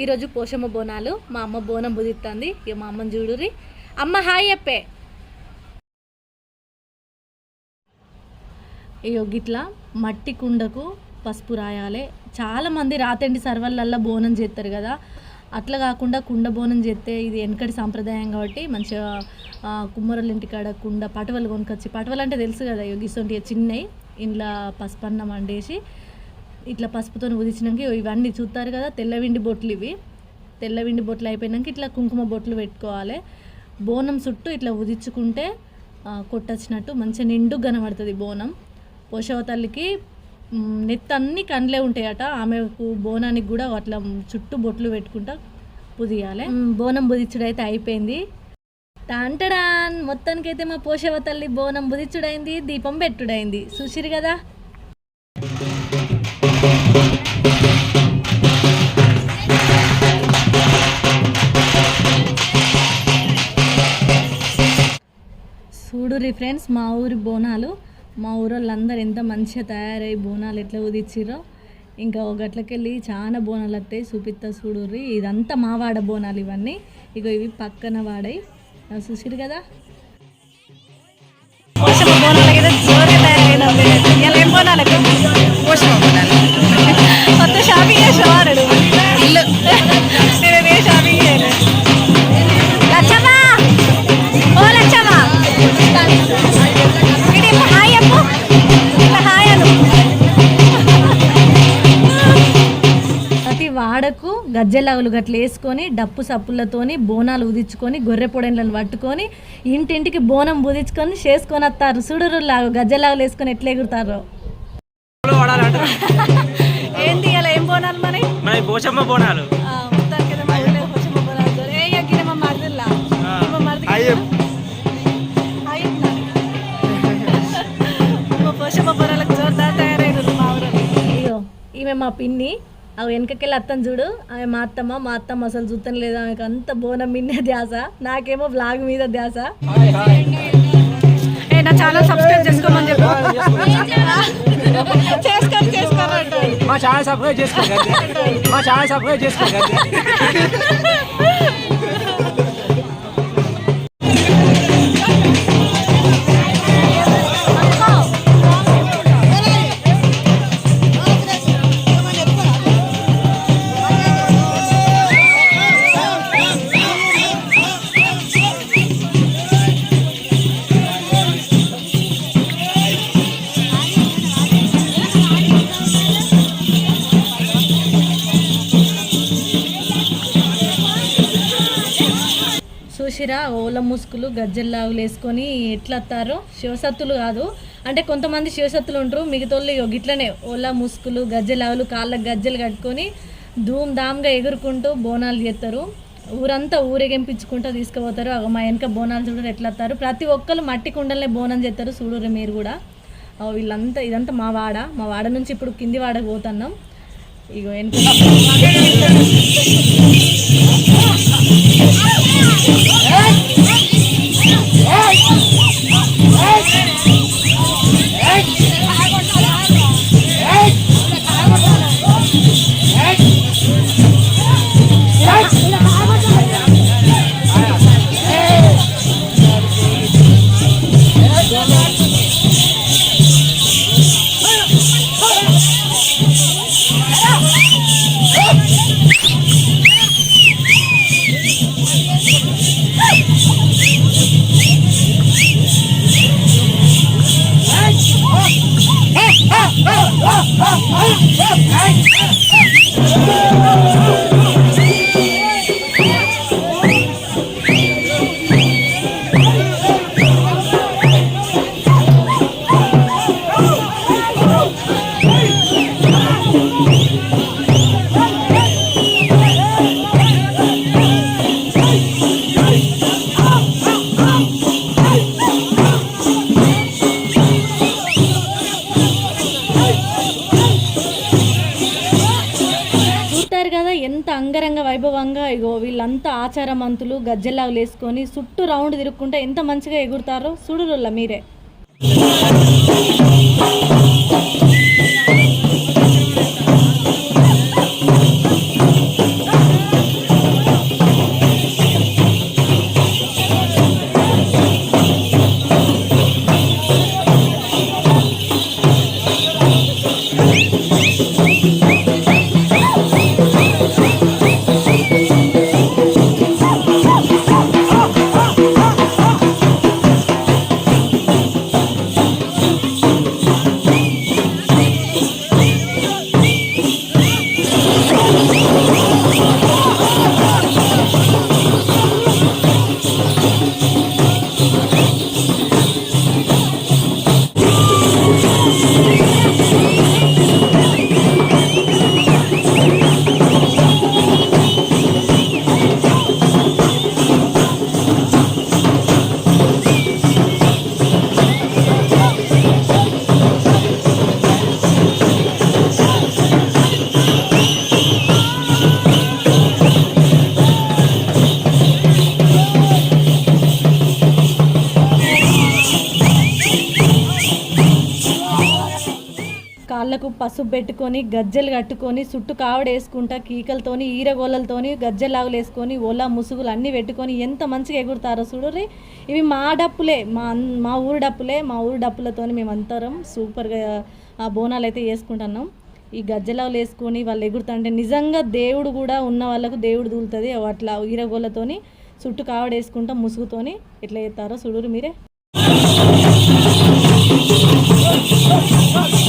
ఈరోజు పోషమ్మ బోనాలు మా అమ్మ బోనం బుదిస్తుంది ఇక మా అమ్మని చూడురి అమ్మ హాయ్ చెప్పే ఇగో గిట్లా మట్టి కుండకు పసుపు రాయాలి. చాలామంది రాతండి సర్వలల్లో బోనం చేస్తారు కదా. అట్లా కాకుండా కుండ బోనం చేస్తే ఇది వెనకటి సాంప్రదాయం కాబట్టి మంచిగా కుమ్మరల ఇంటి ఇంటికాడ కుండ పటవలు కొనుకొచ్చి పటవలు అంటే తెలుసు కదా ఇగో చిన్నవి ఇంట్లో పసుపన్నం వండేసి ఇట్లా పసుపుతో ఉదిచినాక ఇవన్నీ చూస్తారు కదా తెల్లవిండి బొట్లు ఇవి. తెల్లవిండి బొట్లు అయిపోయినాక ఇట్లా కుంకుమ బొట్లు పెట్టుకోవాలి. బోనం చుట్టూ ఇట్లా ఉదించుకుంటే కొట్టొచ్చినట్టు మంచిగా నిండు కనబడుతుంది బోనం. పోషవ తల్లికి మ్, నెత్తి అన్ని కండ్లే ఉంటాయట. ఆమెకు బోనానికి కూడా అట్లా చుట్టూ బొట్లు పెట్టుకుంటా పుదియాలి. బోనం బుదిచ్చుడు అయితే అయిపోయింది. టాంటడాన్! మొత్తానికైతే మా పోషవ తల్లి బోనం బుదిచ్చుడైంది దీపం పెట్టుడైంది. చూసిరు కదా? చూడు ఫ్రెండ్స్ మా ఊరి బోనాలు. మా ఊరు వాళ్ళందరూ ఎంత మంచిగా తయారై బోనాలు ఎట్లా ఉదిచ్చిరో ఇంకా ఒకట్లకెళ్ళి చాలా బోనాలు వస్తాయి చూపిస్తా చూడుర్రి ఇదంతా మా వాడ బోనాలు ఇవన్నీ. ఇగో ఇవి పక్కన వాడాయి. చూసిరు కదా? కొత్త షాపింగ్ గజ్జెలాగులు గట్ల వేసుకొని డప్పు సప్పులతోని బోనాలు ఉదించుకొని గొర్రె పొడెన్లను పట్టుకొని ఇంటింటికి బోనం బుదించుకొని చేసుకొని వస్తారు సుడురు లాగు గజ్జెలాగులు వేసుకొని ఎట్లా ఎగురుతారో? ఏంటి అలా ఏం బోనాలు మరి? మన పోషమ్మ బోనాలు. అయ్యో. ఈమె మా పిన్ని. అవి వెనకకెళ్ళి అత్తని చూడు. ఆమె మా అత్తమ్మ మా అత్తమ్మ అసలు చూస్తాను లేదు. ఆమెకు అంత బోనం మిన్నే ధ్యాస. నాకేమో బ్లాగ్ మీద ధ్యాస. ఏ నా ఛానల్ సబ్స్క్రైబ్ చేసుకోమని చెప్పు. చేసుకోండి మా ఛానల్ సబ్స్క్రైబ్ చేసుకోండి మా ఛానల్ సబ్స్క్రైబ్ చేసుకోండి ఓల ముసుగులు గజ్జెల్లాగులు వేసుకొని ఎట్లా శివసత్తులు కాదు. అంటే కొంతమంది శివసత్తులు ఉంటారు మిగతాళ్ళు ఇగో గిట్లనే ఓల ముసుగులు గజ్జెలాగులు కాళ్ళకు గజ్జెలు కట్టుకొని ధూమ్ ధామ్గా ఎగురుకుంటూ బోనాలు చేస్తారు. ఊరంతా ఊరేగింపించుకుంటూ తీసుకుపోతారు. మా వెనక బోనాలు చూడరు ఎట్లా వస్తారు ప్రతి ఒక్కరు మట్టి కుండలనే బోనం చేస్తారు చూడరు మీరు కూడా. వీళ్ళంతా ఇదంతా మా వాడ. మా వాడ నుంచి ఇప్పుడు కింది వాడకు పోతున్నాం. ఇగో వెనుక Hey! ఆచారమంతులు గజ్జల్లాగా వేసుకొని చుట్టూ రౌండ్ తిరుక్కుంటే ఎంత మంచిగా ఎగురుతారో చూడురుల్లా మీరే. కాళ్ళకు పసుపు పెట్టుకొని గజ్జెలు కట్టుకొని చుట్టు కావడ వేసుకుంటా కీకలతోని ఈరగోళ్ళతోని గజ్జెలాగులు వేసుకొని ఓలా ముసుగులు అన్నీ పెట్టుకొని ఎంత మంచిగా ఎగురుతారో చూడరి ఇవి మా డప్పులే మా అన్- మా ఊరు డప్పులే మా ఊరు డప్పులతోని మేము అంతరం సూపర్గా ఆ బోనాలు అయితే వేసుకుంటున్నాం ఈ గజ్జలావులు వేసుకొని వాళ్ళు ఎగురుతుంటే నిజంగా దేవుడు కూడా ఉన్న వాళ్ళకు దేవుడు దూలుతుంది. అట్లా ఈరగోళ్ళతోని చుట్టు కావడ వేసుకుంటా ముసుగుతోని ఎట్లా చేస్తారో చూడరు మీరే. ఇగో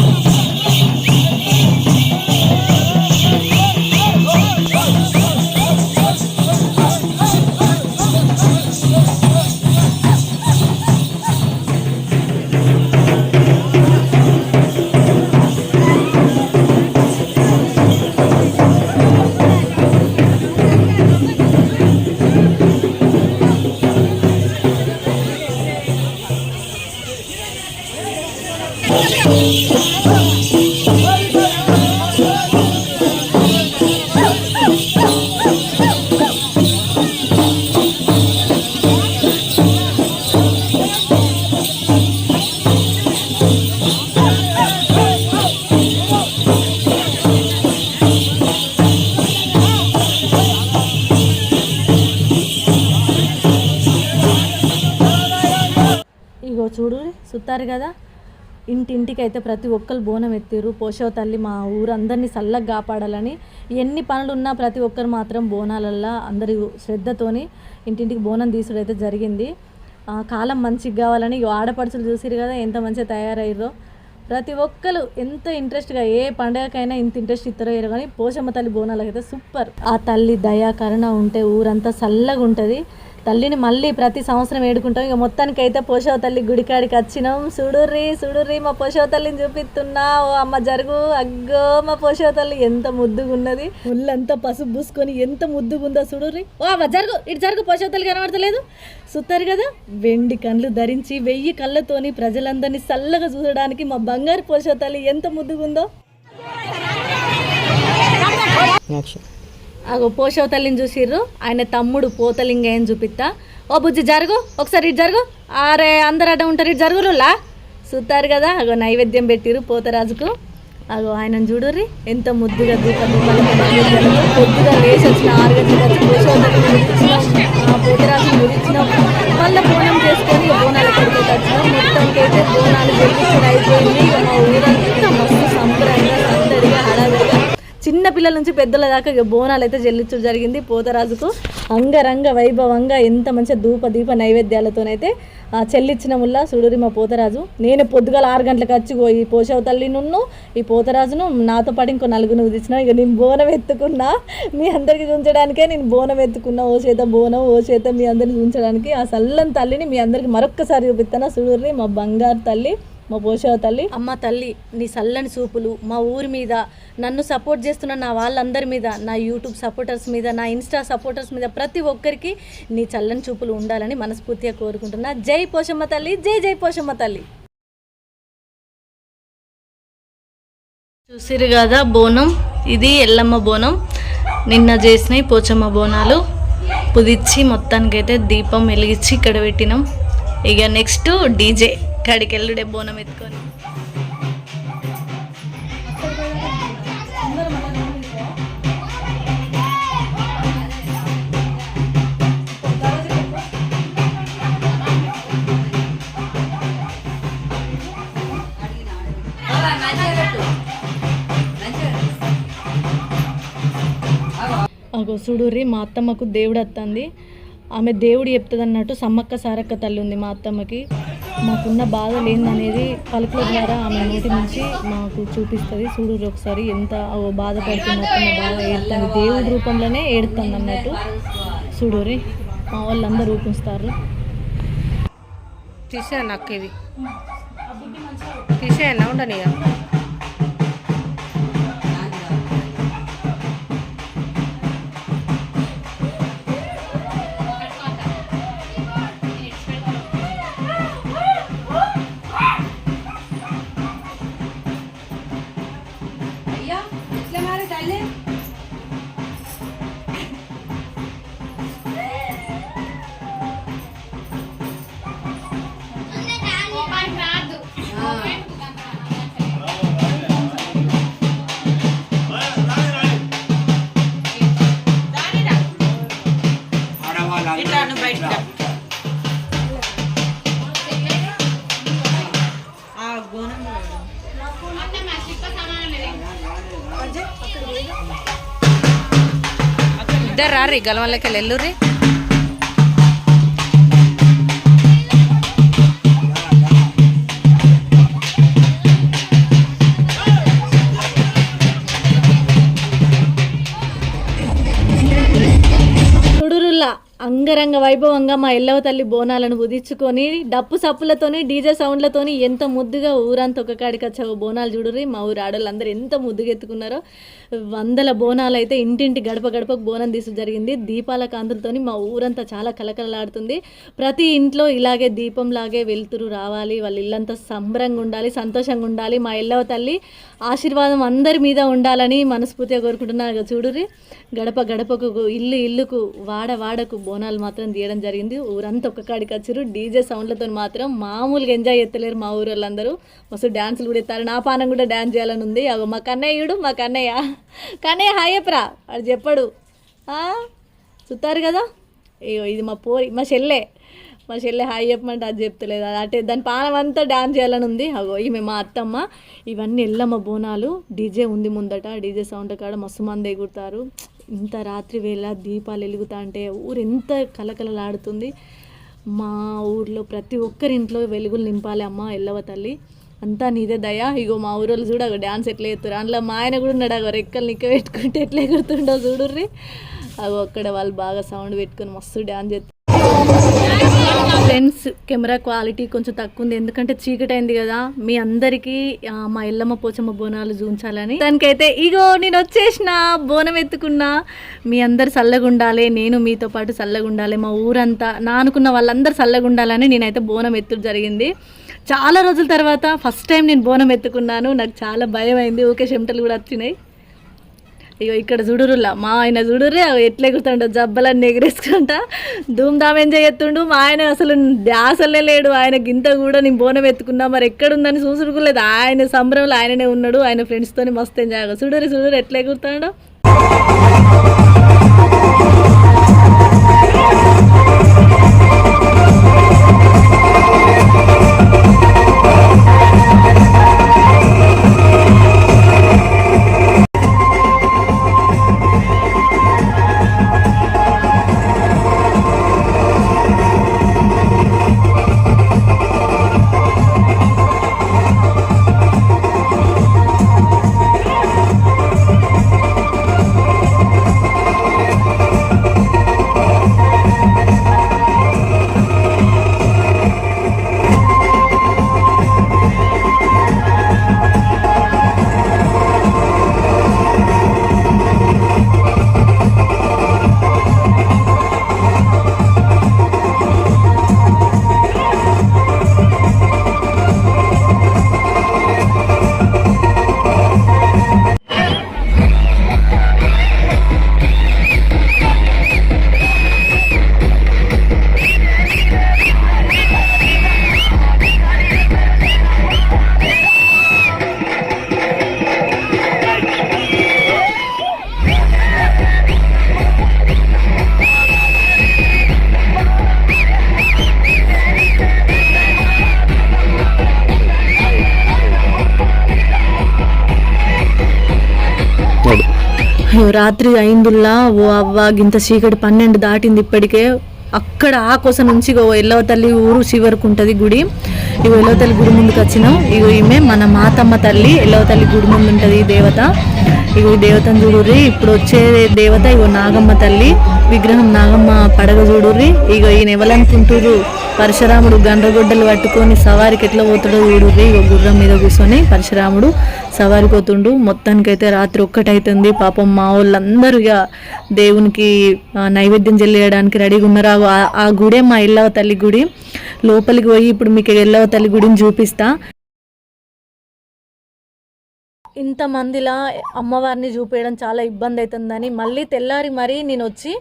ఇంటింటికి అయితే ప్రతి ఒక్కరు బోనం ఎత్తిరు పోషవ తల్లి మా ఊరందరినీ చల్లగా కాపాడాలని ఎన్ని పనులు ఉన్నా ప్రతి ఒక్కరు మాత్రం బోనాలల్లా అందరి శ్రద్ధతోని ఇంటింటికి బోనం తీసుడు అయితే జరిగింది. ఆ, కాలం మంచిగా కావాలని ఆడపడుచులు చూసిరు కదా ఎంత మంచిగా తయారయ్యారో ప్రతి ఒక్కరు ఎంత ఇంట్రెస్ట్గా ఏ పండగకైనా ఇంత ఇంట్రెస్ట్ ఇస్తారో కానీ పోషమ్మ తల్లి బోనాలకైతే సూపర్. ఆ తల్లి దయా కరుణ ఉంటే ఊరంతా చల్లగా ఉంటుంది తల్లిని మళ్ళీ ప్రతి సంవత్సరం వేడుకుంటాం ఇక మొత్తానికి అయితే పోషవ తల్లి గుడికాడికి వచ్చినాం. చూడుర్రి చూడుర్రి మా పోషవ తల్లిని చూపిస్తున్నా. ఓ అమ్మ జరుగు. అగ్గో మా పోషవ తల్లి. ఎంత ముద్దుగా ఉన్నది ఒళ్ళంతా పసుపు పూసుకొని ఎంత ముద్దుగా ఉందో చూడుర్రి ఓ అమ్మ జరుగు. ఇటు జరుగు. పోషవ తల్లి కనబడతలేదు. చూస్తారు కదా. వెండి కళ్ళు ధరించి వెయ్యి కళ్ళతోని ప్రజలందరినీ చల్లగా చూడడానికి మా బంగారు పోషవ తల్లి ఎంత ముద్దుగుందో. పోషవతల్లిని అగో చూసిర్రు. ఆయన తమ్ముడు పోతలింగయ్యని చూపిస్తా ఓ బుజ్జి జరుగు. ఒకసారి ఇటు జరుగు. అరే అందరు అడ్డ ఉంటారు ఇటు జరుగురులా చూస్తారు కదా. అగో నైవేద్యం పెట్టిరు పోతరాజుకు. అగో ఆయన చూడుర్రి. ఎంత ముద్దుగా దీపం పొద్దుగా వేసి వచ్చిన ఆరు గంటలకు వచ్చి పోషవ మళ్ళీ బోనం చేసుకొని ఇక బోనాల కడికి వచ్చినాం బోనాలు జరిగించడం అయిపోయింది మా ఊరంతా చిన్న పిల్లల నుంచి పెద్దల దాకా ఇక బోనాలు అయితే చెల్లించడం జరిగింది. పోతరాజుకు అంగరంగ వైభవంగా ఎంత మంచిగా ధూప దీప నైవేద్యాలతోనైతే ఆ చెల్లించిన ముల్లా సుడూరి మా పోతరాజు. నేను పొద్దుగాల ఆరు గంటలకు వచ్చి ఈ పోషవ తల్లి నున్ను ఈ పోతరాజును నాతో పాటు ఇంకో నలుగురు తెచ్చిన ఇక నేను బోనం ఎత్తుకున్నా. మీ అందరికీ ఉంచడానికే నేను బోనం ఎత్తుకున్నా ఓ చేత బోనం ఓ చేత మీ అందరిని ఉంచడానికి. ఆ సల్లని తల్లిని మీ అందరికి మరొక్కసారి చూపిస్తాను. సుడూరి మా బంగారు తల్లి. మా పోషవ తల్లి. అమ్మ తల్లి నీ చల్లని చూపులు మా ఊరి మీద నన్ను సపోర్ట్ చేస్తున్న నా వాళ్ళందరి మీద నా యూట్యూబ్ సపోర్టర్స్ మీద నా ఇన్స్టా సపోర్టర్స్ మీద ప్రతి ఒక్కరికి నీ చల్లని చూపులు ఉండాలని మనస్ఫూర్తిగా కోరుకుంటున్నా. జై పోషమ్మ తల్లి జై జై పోషమ్మ తల్లి. చూసిరు కదా బోనం? ఇది ఎల్లమ్మ బోనం. నిన్న చేసినాయి పోచమ్మ బోనాలు. పుదిచ్చి మొత్తానికైతే దీపం వెలిగించి ఇక్కడ పెట్టినాం. ఇక నెక్స్ట్ డీజే. కాడికి వెళ్ళుడే బోనం ఎత్తుకొని. అగో చూడుర్రి మా అత్తమ్మకు దేవుడు అత్తంది. ఆమె దేవుడు చెప్తుంది అన్నట్టు సమ్మక్క సారక్క తల్లి ఉంది మా అత్తమ్మకి. మాకున్న బాధలు ఏందనేది పలుకుల ద్వారా ఆమె నోటి నుంచి మాకు చూపిస్తుంది. చూడు ఒకసారి ఎంత ఓ బాగా ఏడుతుంది. దేవుడి రూపంలోనే ఏడుతుంది అన్నట్టు. చూడురి మా వాళ్ళందరూ రూపిస్తారు తీసేయండి అక్క ఇవి తీసేయండి ఉండని कितना मारे डाले ఇద్దరు రారి గలవల్లకి వెళ్ళుర్రి అంగరంగ వైభవంగా మా ఎల్లవ తల్లి బోనాలను ఉదించుకొని డప్పు సప్పులతోని డీజే సౌండ్లతోని ఎంత ముద్దుగా ఊరంతా ఒక కాడికి వచ్చావు బోనాలు చూడుర్రి. మా ఊరు ఆడవాళ్ళందరూ ఎంత ముద్దుగా ఎత్తుకున్నారో వందల బోనాలు అయితే ఇంటింటి గడప గడపకు బోనం తీసు జరిగింది. దీపాల కాంతులతోని మా ఊరంతా చాలా కలకలలాడుతుంది ప్రతి ఇంట్లో ఇలాగే దీపంలాగే వెలుతురు రావాలి వాళ్ళ ఇల్లంతా సంబరంగా ఉండాలి సంతోషంగా ఉండాలి. మా ఎల్లవ తల్లి ఆశీర్వాదం అందరి మీద ఉండాలని మనస్ఫూర్తిగా కోరుకుంటున్నారు చూడురి గడప గడపకు ఇల్లు ఇల్లుకు వాడ వాడకు బోనాలు మాత్రం తీయడం జరిగింది. ఊరంతా ఒక్క కాడికి వచ్చారు డీజే సౌండ్లతో మాత్రం మామూలుగా ఎంజాయ్ ఎత్తలేరు మా ఊరు వాళ్ళందరూ మస్తు డ్యాన్సులు కూడా ఇస్తారు నా పానం కూడా డ్యాన్స్ చేయాలని ఉంది. అగో మా కన్నయ్యుడు మా కన్నయ్య. కానీ హాయ్ చెప్పరా వాడు చెప్పడు. చూస్తారు కదా? అయ్యో ఇది మా పోరి మా చెల్లె. మా చెల్లె హాయ్ చెప్పమంటే అది చెప్తలేదు. అంటే దాని పానం అంతా డాన్స్ చేయాలని ఉంది. అగో ఈమె మా అత్తమ్మ ఇవన్నీ ఎల్లమ్మ బోనాలు డీజే ఉంది ముందట. డీజే సౌండ్ కాడ మస్తు మంది ఎగురుతారు. ఇంత రాత్రి వేళ దీపాలు వెలుగుతా అంటే ఊరు ఎంత కలకలలాడుతుంది మా ఊర్లో ప్రతి ఒక్కరి ఇంట్లో వెలుగులు నింపాలి అమ్మ ఎల్లవ తల్లి. అంతా నీదే దయ. ఇగో మా ఊరోళ్ళు చూడ డ్యాన్స్ ఎట్లా ఎత్తురు అందులో మా ఆయన కూడా ఉన్నాడు అగో రెక్కలు నిక్క పెట్టుకుంటే ఎట్లా ఎగురుతుండో చూడుర్రి. అగో అక్కడ వాళ్ళు బాగా సౌండ్ పెట్టుకొని మస్తు డ్యాన్స్ చేస్తారు ఫ్రెండ్స్ కెమెరా క్వాలిటీ కొంచెం తక్కువ ఉంది ఎందుకంటే చీకటి అయింది కదా. మీ అందరికీ మా ఎల్లమ్మ పోచమ్మ బోనాలు చూపించాలని. దానికైతే ఇగో నేను వచ్చేసిన బోనం ఎత్తుకున్నా. మీ అందరు చల్లగా ఉండాలి నేను మీతో పాటు చల్లగా ఉండాలి మా ఊరంతా నా అనుకున్న వాళ్ళందరూ చల్లగా ఉండాలని నేనైతే బోనం ఎత్తుడు జరిగింది. చాలా రోజుల తర్వాత ఫస్ట్ టైం నేను బోనం ఎత్తుకున్నాను. నాకు చాలా భయం అయింది ఊకే చెమటలు కూడా వచ్చినాయి. అయ్యో ఇక్కడ చూడురులా మా ఆయన చూడురే ఎట్లా ఎగురుతుండో జబ్బలన్నీ ఎగిరేసుకుంటా. ధూమ్ధామ్ ఎంజాయ్ చేస్తుండు. మా ఆయన అసలు ధ్యాసలే లేడు. ఆయన గింత కూడా నేను బోనం ఎత్తుకున్నా. మరి ఎక్కడుందని చూసుడుకోలేదు. ఆయన సంబరంలో ఆయననే ఉన్నాడు. ఆయన ఫ్రెండ్స్తో మస్తు ఎంజాయ్ చూడరు చూడరు ఎట్లా ఎగురుతాడో. రాత్రి అయిందిల్లా ఓ అవ్వ గింత చీకటి పన్నెండు దాటింది ఇప్పటికే. అక్కడ ఆ కోసం నుంచి ఇగో ఎల్లవ తల్లి ఊరు చివరకు ఉంటుంది గుడి. ఇగో ఎల్లవ తల్లి గుడి ముందుకు వచ్చినాం. ఇగో ఈమె మన మాతమ్మ తల్లి ఎల్లవ తల్లి గుడి ముందు ఉంటుంది ఈ దేవత. ఇగో ఈ దేవతను చూడుర్రి. ఇప్పుడు వచ్చే దేవత ఇగో నాగమ్మ తల్లి. విగ్రహం నాగమ్మ పడగ చూడుర్రి. ఇగో ఈయన ఎవరనుకుంటురు పరశురాముడు గండ్రగొడ్డలు పట్టుకొని సవారికి ఎట్లా పోతాడో చూడుర్రి ఒక గుర్రం మీద కూర్చొని పరశురాముడు సవారికి పోతుండు. మొత్తానికైతే రాత్రి ఒక్కటైతుంది. పాపం మా వాళ్ళందరూ ఇక దేవునికి నైవేద్యం చెల్లియడానికి రెడీగా ఉన్నారు. ఆ- ఆ గుడే మా ఎల్లవ తల్లి గుడి. లోపలికి పోయి ఇప్పుడు మీకు ఎల్లవ తల్లి గుడిని చూపిస్తా. ఇంతమందిలా అమ్మవారిని చూపించడం చాలా ఇబ్బంది అవుతుందని మళ్ళీ తెల్లారి మరీ నేను వచ్చి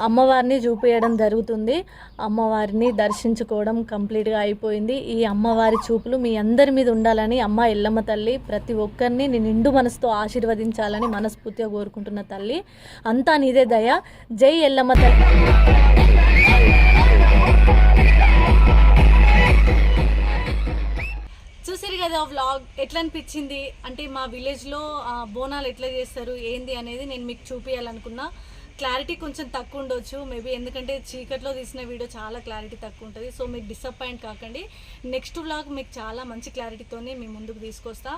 అమ్మవారిని చూపించడం జరుగుతుంది. అమ్మవారిని దర్శించుకోవడం కంప్లీట్గా అయిపోయింది. ఈ అమ్మవారి చూపులు మీ అందరి మీద ఉండాలని అమ్మ ఎల్లమ్మ తల్లి ప్రతి ఒక్కరిని నేను నిండు మనసుతో ఆశీర్వదించాలని మనస్ఫూర్తిగా కోరుకుంటున్న తల్లి. అంతా నీదే దయ. జై ఎల్లమ్మ తల్లి. చూసారు కదా వ్లాగ్ ఎట్లా అనిపించింది అంటే మా విలేజ్లో బోనాలు ఎట్లా చేస్తారు ఏంది అనేది నేను మీకు చూపించాలనుకున్నా క్లారిటీ కొంచెం తక్కువ ఉండొచ్చు మేబీ ఎందుకంటే చీకట్లో తీసిన వీడియో చాలా క్లారిటీ తక్కువ ఉంటుంది. సో మీరు డిసప్పాయింట్ కాకండి. నెక్స్ట్ వ్లాగ్ మీకు చాలా మంచి క్లారిటీతోనే మీ ముందుకు తీసుకొస్తా.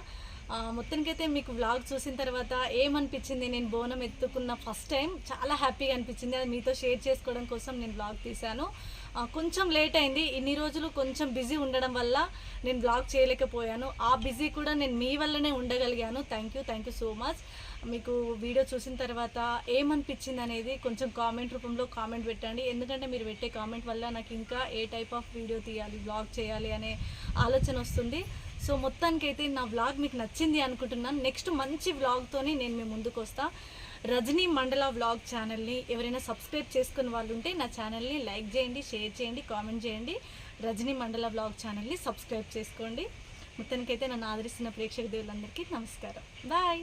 మొత్తానికైతే మీకు వ్లాగ్ చూసిన తర్వాత ఏమనిపించింది? నేను బోనం ఎత్తుకున్న ఫస్ట్ టైం చాలా హ్యాపీగా అనిపించింది. అది మీతో షేర్ చేసుకోవడం కోసం నేను వ్లాగ్ తీశాను. కొంచెం లేట్ అయింది. ఇన్ని రోజులు కొంచెం బిజీ ఉండడం వల్ల నేను బ్లాగ్ చేయలేకపోయాను. ఆ బిజీ కూడా నేను మీ వల్లనే ఉండగలిగాను. Thank you thank you so much మీకు వీడియో చూసిన తర్వాత ఏమనిపించింది అనేది కొంచెం కామెంట్ రూపంలో కామెంట్ పెట్టండి. ఎందుకంటే మీరు పెట్టే కామెంట్ వల్ల నాకు ఇంకా ఏ టైప్ ఆఫ్ వీడియో తీయాలి బ్లాగ్ చేయాలి అనే ఆలోచన వస్తుంది. సో మొత్తానికైతే నా వ్లాగ్ మీకు నచ్చింది అనుకుంటున్నాను. నెక్స్ట్ మంచి వ్లాగ్తోని నేను మీ ముందుకు వస్తాను రజనీ మండల వ్లాగ్ ఛానల్ని ఎవరైనా సబ్స్క్రైబ్ చేసుకున్న వాళ్ళు ఉంటే నా ఛానల్ని లైక్ చేయండి షేర్ చేయండి కామెంట్ చేయండి. రజనీ మండల వ్లాగ్ ఛానల్ని సబ్స్క్రైబ్ చేసుకోండి. మొత్తానికైతే నన్ను ఆదరిస్తున్న ప్రేక్షక దేవులందరికీ నమస్కారం. బాయ్